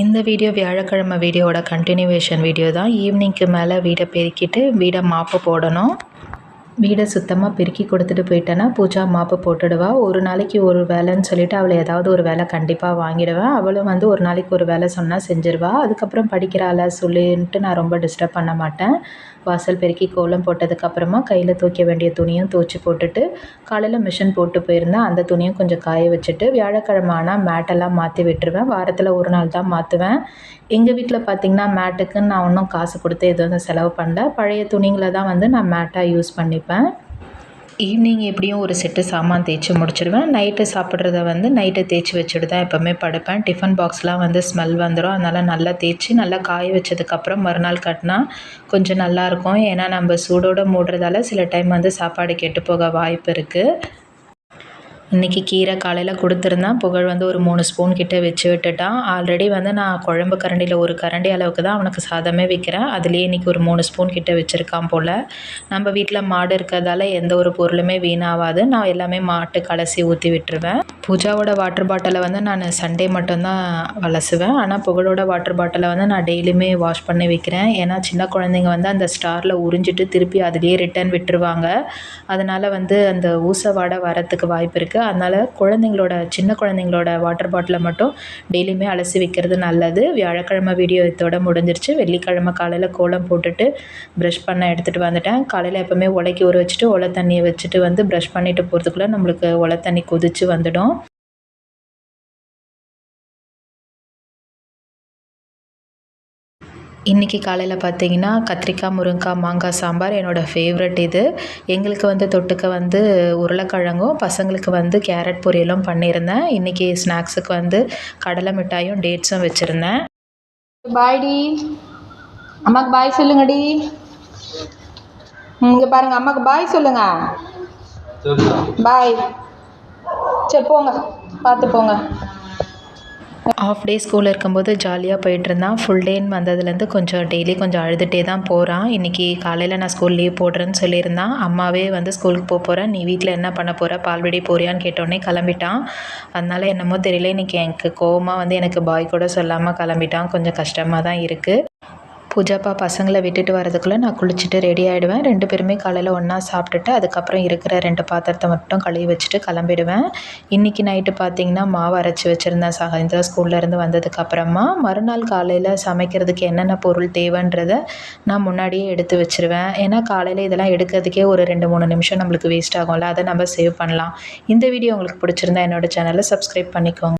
இந்த வீடியோ வியாழக்கிழமை வீடியோவோட கண்டினியூவேஷன் வீடியோ தான். ஈவினிங்க்கு மேலே வீடை பெருக்கிட்டு வீடை மாப்பு போடணும். வீடை சுத்தமாக பெருக்கி கொடுத்துட்டு போயிட்டேன்னா பூஜா மாப்பு போட்டுடுவா. ஒரு நாளைக்கு ஒரு வேலைன்னு சொல்லிட்டு அவளை ஏதாவது ஒரு வேலை கண்டிப்பாக வாங்கிடுவேன் அவளும் வந்து ஒரு நாளைக்கு ஒரு வேலை சொன்னால் செஞ்சிருவா. அதுக்கப்புறம் படிக்கிறாள சொல்லின்ட்டு நான் ரொம்ப டிஸ்டர்ப் பண்ண மாட்டேன். வாசல் பெருக்கி கோலம் போட்டதுக்கப்புறமா கையில் துவைக்க வேண்டிய துணியும் துவைச்சி போட்டுட்டு காலையில் மிஷின் போட்டு போயிருந்தேன் அந்த துணியும் கொஞ்சம் காய வச்சுட்டு வியாழக்கிழமை ஆனால் மேட்டெல்லாம் மாற்றி விட்டுருவேன். வாரத்தில் ஒரு நாள் தான் மாற்றுவேன் எங்கள் வீட்டில் பார்த்திங்கன்னா மேட்டுக்குன்னு நான் ஒன்றும் காசு கொடுத்து எதுவும் செலவு பண்ணல. பழைய துணிங்களை தான் வந்து நான் மேட்டாக யூஸ் பண்ணிப்பேன். ஈவினிங் எப்படியும் ஒரு செட்டு சாமான் தேய்ச்சி முடிச்சிடுவேன். நைட்டு சாப்பிட்றத வந்து நைட்டு தேய்ச்சி வச்சுட்டு தான் எப்போவுமே படுப்பேன். டிஃபன் பாக்ஸ்லாம் வந்து ஸ்மெல் வந்துடும் அதனால் நல்லா தேய்ச்சி நல்லா காய வச்சதுக்கப்புறம் மறுநாள் கட்டினா கொஞ்சம் நல்லாயிருக்கும் ஏன்னா நம்ம சூடோடு மூடுறதால சில டைம் வந்து சாப்பாடு கெட்டு போக வாய்ப்பு இருக்குது இன்றைக்கி கீரை காலையில் கொடுத்துருந்தேன். புகழ் வந்து ஒரு மூணு ஸ்பூன் கிட்டே வச்சு விட்டுட்டான். ஆல்ரெடி வந்து நான் குழம்பு கரண்டியில் ஒரு கரண்டி அளவுக்கு தான் அவனுக்கு சாதமே வைக்கிறேன். அதுலேயே இன்றைக்கி ஒரு மூணு ஸ்பூன் கிட்டே வச்சுருக்கான் போல். நம்ம வீட்டில் மாடு இருக்கிறதால எந்த ஒரு பொருளுமே வீணாகாது நான் எல்லாமே மாட்டு கலசி ஊற்றி விட்டுருவேன். பூஜாவோட வாட்டர் பாட்டிலை வந்து நான் சண்டே மட்டும்தான் வலசுவேன் ஆனால் புகழோட வாட்டர் பாட்டிலை வந்து நான் டெய்லியுமே வாஷ் பண்ணி வைக்கிறேன். ஏன்னா சின்ன குழந்தைங்க வந்து அந்த ஸ்டாரில் உறிஞ்சிட்டு திருப்பி அதுலேயே ரிட்டர்ன் விட்டுருவாங்க. அதனால் வந்து அந்த ஊச வாடை வரத்துக்கு வாய்ப்பு இருக்குது அதனால் குழந்தைங்களோட சின்ன குழந்தைங்களோட வாட்டர் பாட்டிலை மட்டும் டெய்லியுமே அலசி வைக்கிறது நல்லது. வியாழக்கிழமை வீடியோ இதோட முடிஞ்சிருச்சு. வெள்ளிக்கிழமை காலையில் கோலம் போட்டுட்டு ப்ரஷ் பண்ண எடுத்துகிட்டு வந்துட்டேன். காலையில் எப்போவுமே உலைக்கி ஊற வச்சுட்டு ஒலை தண்ணியை வச்சுட்டு வந்து ப்ரஷ் பண்ணிவிட்டு போகிறதுக்குள்ளே நம்மளுக்கு ஒலை தண்ணி கொதித்து வந்துடும். இன்றைக்கி காலையில் பார்த்தீங்கன்னா கத்திரிக்காய் முருங்கைக்காய் மாங்காய் சாம்பார் என்னோடய ஃபேவரட் இது. எங்களுக்கு வந்து தொட்டுக்க வந்து உருளைக்கிழங்கும் பசங்களுக்கு வந்து கேரட் பொரியலும் பண்ணியிருந்தேன். இன்றைக்கி ஸ்நாக்ஸுக்கு வந்து கடலை மிட்டாயும் டேட்ஸும் வச்சுருந்தேன். பாய்டி அம்மாவுக்கு பாய் சொல்லுங்கடி இங்கே பாருங்கள் அம்மாவுக்கு பாய் சொல்லுங்க. பாய் சரி போங்க. பார்த்து போங்க. ஆஃப் டே ஸ்கூலில் இருக்கும்போது ஜாலியாக போயிட்டுருந்தான். ஃபுல் டேன்னு வந்ததுலேருந்து கொஞ்சம் டெய்லி கொஞ்சம் அழுதுகிட்டே தான் போகிறான் இன்றைக்கி காலையில் நான் ஸ்கூல் லீவ் போடுறேன்னு சொல்லியிருந்தான். அம்மாவே வந்து ஸ்கூலுக்கு போக போகிறேன் நீ வீட்டில் என்ன பண்ண போகிற பால்வெடி போறியான்னு கேட்டோடனே கிளம்பிட்டான். அதனால் என்னமோ தெரியல இன்றைக்கி எனக்கு கோவமாக வந்து எனக்கு பாய் கூட சொல்லாமல் கிளம்பிட்டான். கொஞ்சம் கஷ்டமாக தான் இருக்குது பூஜாப்பா பசங்களை விட்டுட்டு வரதுக்குள்ளே நான் குளிச்சுட்டு ரெடி ஆகிடுவேன் ரெண்டு பேருமே காலையில் ஒன்றா சாப்பிட்டுட்டு அதுக்கப்புறம் இருக்கிற ரெண்டு பாத்திரத்தை மட்டும் கழுவி வச்சுட்டு கிளம்பிடுவேன். இன்றைக்கி நைட்டு பார்த்திங்கன்னா மாவு அரைச்சி வச்சுருந்தேன். சாயந்தரம் ஸ்கூல்லேருந்து வந்ததுக்கப்புறமா மறுநாள் காலையில் சமைக்கிறதுக்கு என்னென்ன பொருள் தேவைன்றதை நான் முன்னாடியே எடுத்து வச்சுருவேன். ஏன்னா காலையில் இதெல்லாம் எடுக்கிறதுக்கே ஒரு ரெண்டு மூணு நிமிஷம் நம்மளுக்கு வேஸ்ட் ஆகும்ல. அதை நம்ம சேவ் பண்ணலாம். இந்த வீடியோ உங்களுக்கு பிடிச்சிருந்தா என்னோடய சேனலை சப்ஸ்கிரைப் பண்ணிக்கோங்க.